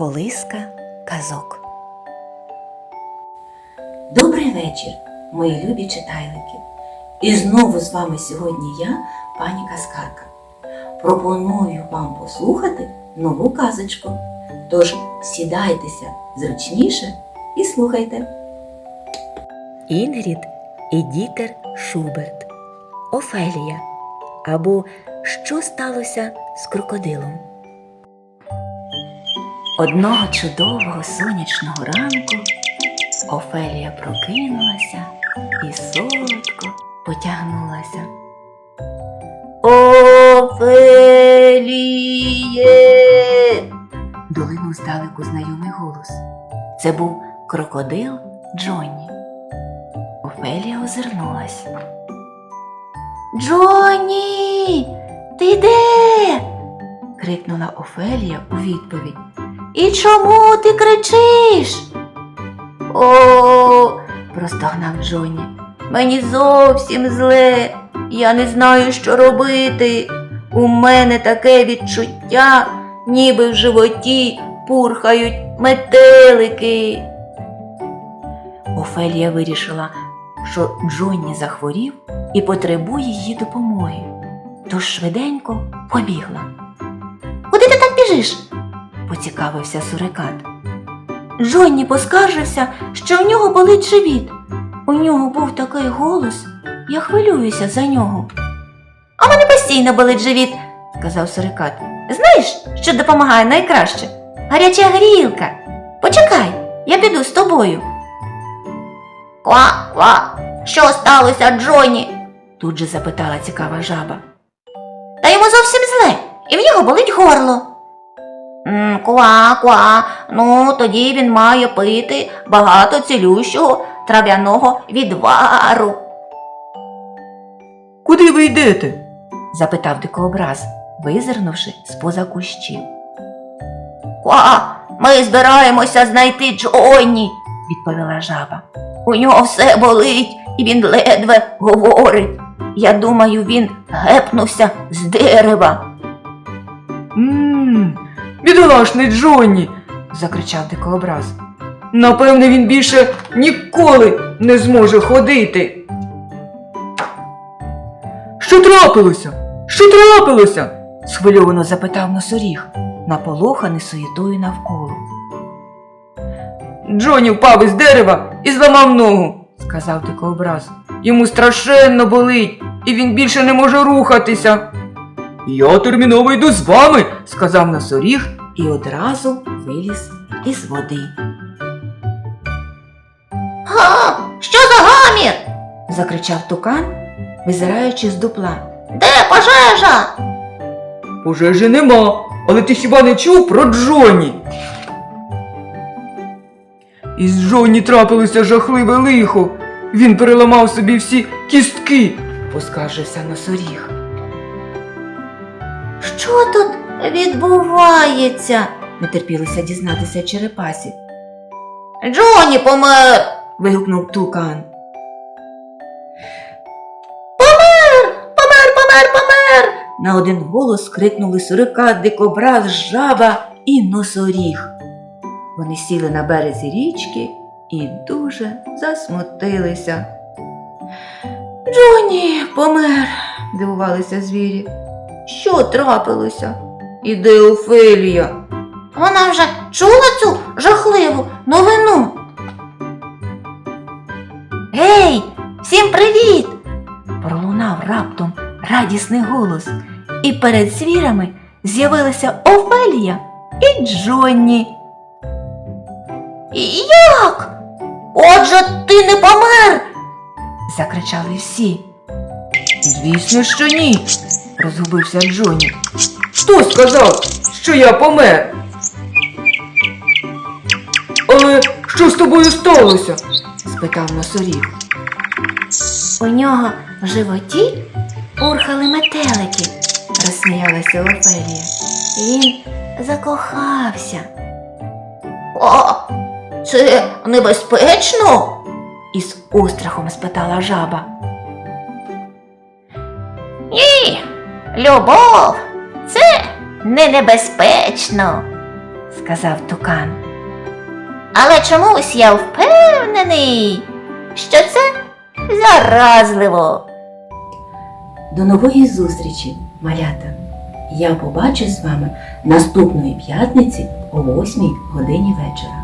Колиска казок. Добрий вечір, мої любі читайлики. І знову з вами сьогодні я, пані Каскарка. Пропоную вам послухати нову казочку. Тож сідайтеся зручніше і слухайте. Інгрід і Дітер Шуберт. Офелія. Або Що сталося з крокодилом. Одного чудового сонячного ранку Офелія прокинулася і солодко потягнулася. Офеліє. долинув здалеку знайомий голос. Це був крокодил Джонні. Офелія озирнулась. Джонні, ти де? крикнула Офелія у відповідь. І чому ти кричиш? О, простогнав Джонні. Мені зовсім зле. Я не знаю, що робити. У мене таке відчуття, ніби в животі пурхають метелики. Офелія вирішила, що Джонні захворів і потребує її допомоги. Тож швиденько побігла. Куди ти так біжиш? Поцікавився сурикат. Джонні поскаржився, що в нього болить живіт. У нього був такий голос, я хвилююся за нього. А мене постійно болить живіт, сказав сурикат. Знаєш, що допомагає найкраще? Гаряча грілка. Почекай, я піду з тобою. Ква, ква, що сталося, Джонні? тут же запитала цікава жаба. Та йому зовсім зле, і в нього болить горло. Ква, ква, ну тоді він має пити багато цілющого трав'яного відвару. Куди ви йдете? запитав дикообраз, визирнувши з-поза кущів. Ква, ми збираємося знайти Джонні, відповіла жаба. У нього все болить, і він ледве говорить. Я думаю, він гепнувся з дерева. Ммм, бідолашний Джонні, закричав дикообраз. Напевне, він більше ніколи не зможе ходити. Що трапилося? Що трапилося? схвильовано запитав носоріг, наполоханий суєтою навколо. Джонні впав із дерева і зламав ногу, сказав дикообраз. Йому страшенно болить, і він більше не може рухатися. Я терміново йду з вами, сказав носоріг і одразу виліз із води. Га, що за гамір? закричав тукан, визираючи з дупла. Де пожежа? Пожежі нема, але ти хіба не чув про Джонні? Із Джонні трапилося жахливе лихо. Він переламав собі всі кістки, поскаржився носоріг. Що тут відбувається? не терпілося дізнатися черепасі. Джоні помер. вигукнув тукан. Помер! Помер, помер, помер! На один голос крикнули сурикат, дикобраз, жаба і носоріг. Вони сіли на березі річки і дуже засмутилися. Джоні помер, дивувалися звірі. Що трапилося? І Офелія? Вона вже чула цю жахливу новину. Гей, всім привіт! пролунав раптом радісний голос, і перед звірами з'явилися Офелія і Джонні. Як? Отже, ти не помер? закричали всі. Звісно, що ні, розгубився Джонні. Хто сказав, що я помер? Але що з тобою сталося? спитав носоріг. У нього в животі урхали метелики, розсміялася Офелія. Він закохався. О, це небезпечно? із острахом спитала жаба. Ні, любов, це не небезпечно. сказав тукан. Але чомусь я впевнений, що це заразливо. До нової зустрічі, малята! Я побачусь з вами наступної п'ятниці о 8 годині вечора.